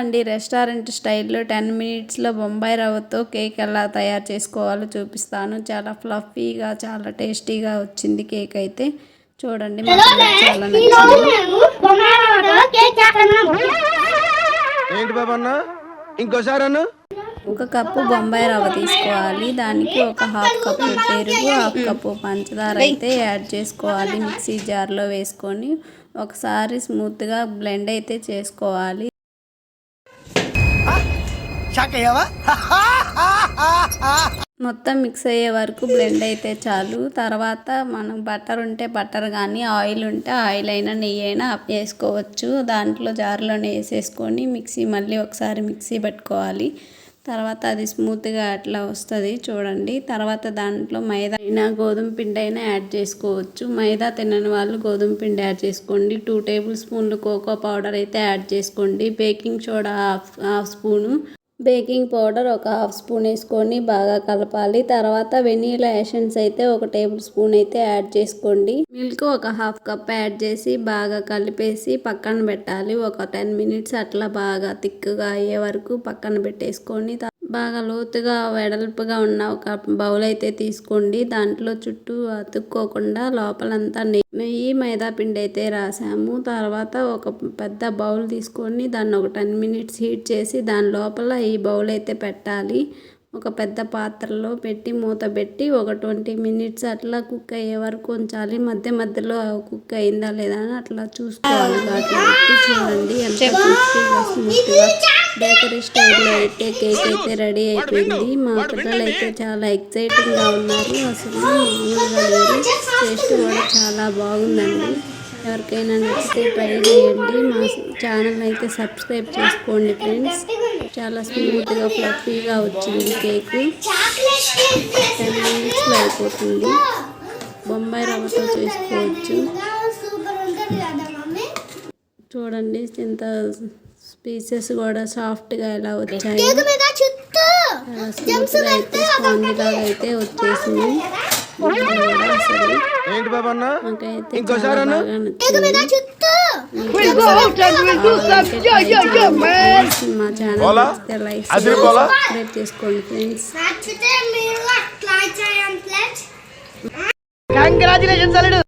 అండి. రెస్టారెంట్ స్టైల్లో టెన్ మినిట్స్లో బొంబాయి రవ్వతో కేక్ ఎలా తయారు చేసుకోవాలో చూపిస్తాను. చాలా ఫ్లఫీగా చాలా టేస్టీగా వచ్చింది కేక్ అయితే. చూడండి చాలా నచ్చింది. ఇంకోసారి అన్న? ఒక కప్పు బొంబాయి రవ్వ తీసుకోవాలి. దానికి ఒక హాఫ్ కప్పు పెరుగు హాఫ్ కప్పు పంచదార అయితే యాడ్ చేసుకోవాలి. మిక్సీ జార్లో వేసుకొని ఒకసారి స్మూత్గా బ్లెండ్ అయితే చేసుకోవాలి. మొత్తం మిక్స్ అయ్యే వరకు బ్లెండ్ అయితే చాలు. తర్వాత మనం బటర్ ఉంటే బటర్ కానీ ఆయిల్ ఉంటే ఆయిల్ అయినా నెయ్యి అయినా వేసుకోవచ్చు దాంట్లో జార్లోనే వేసేసుకొని మిక్సీ మళ్ళీ ఒకసారి మిక్సీ పెట్టుకోవాలి. తర్వాత అది స్మూత్గా అట్లా వస్తుంది చూడండి. తర్వాత దాంట్లో మైదా అయినా గోధుమ పిండి అయినా యాడ్ చేసుకోవచ్చు. మైదా తినని వాళ్ళు గోధుమ పిండి యాడ్ చేసుకోండి. టూ టేబుల్ స్పూన్లు కోకో పౌడర్ అయితే యాడ్ చేసుకోండి. Baking soda half half spoon baking powder ఒక హాఫ్ స్పూన్ వేసుకొని బాగా కలపాలి. తర్వాత వెనీలా ఎషన్స్ అయితే ఒక టేబుల్ స్పూన్ అయితే యాడ్ చేసుకోండి. మిల్క్ ఒక హాఫ్ కప్ యాడ్ చేసి బాగా కలిపేసి పక్కన పెట్టాలి. ఒక టెన్ మినిట్స్ అట్లా బాగా థిక్గా అయ్యే వరకు పక్కన పెట్టేసుకొని బాగా లోతుగా వెడల్పుగా ఉన్న ఒక బౌల్ అయితే తీసుకోండి. దాంట్లో చుట్టూ అతుక్కోకుండా లోపలంతా నెయ్యి నెయ్యి మైదా పిండి అయితే రాసాము. తర్వాత ఒక పెద్ద బౌల్ తీసుకొని దాన్ని ఒక టెన్ మినిట్స్ హీట్ చేసి దాని లోపల ఈ బౌల్ అయితే పెట్టాలి. ఒక పెద్ద పాత్రలో పెట్టి మూత పెట్టి ఒక ట్వంటీ మినిట్స్ అట్లా కుక్ అయ్యే వరకు ఉంచాలి. మధ్య మధ్యలో కుక్ అయిందా లేదా అని అట్లా చూసుకోవాలి. చూడండి. ఎంత క్రిస్పీగా స్మూత్గా బేకరీ స్టైల్లో అయితే కేక్ అయితే రెడీ అయిపోయింది. మా పిల్లలు అయితే చాలా ఎక్సైటింగ్గా ఉన్నారు. అసలు మామూలుగా లేదు. టేస్ట్ కూడా చాలా బాగుందండి. ఎవరికైనా నచ్చితే ట్రై చేయండి మా ఛానల్ అయితే సబ్స్క్రైబ్ చేసుకోండి ఫ్రెండ్స్. చాలా స్మూత్గా ఫ్లఫీగా వచ్చింది కేక్. టెన్ మినిట్స్లో అయిపోతుంది. బొంబాయి రవ్వతో చేసుకోవచ్చు. చూడండి ఇంత పీసెస్ కూడా సాఫ్ట్గా ఎలా వచ్చాయి. చాలా స్మూత్గా అయితే స్పాంజ్ లాగా అయితే వచ్చేసింది. ఏంటి బాబు అన్న? ఇంకోసారి అన్న? మా ఛానల్ లైక్? సబ్స్క్రైబ్ చేసుకోండి ఫ్రెండ్స్ కంగ్రాచులేషన్స్ అల్లుడు.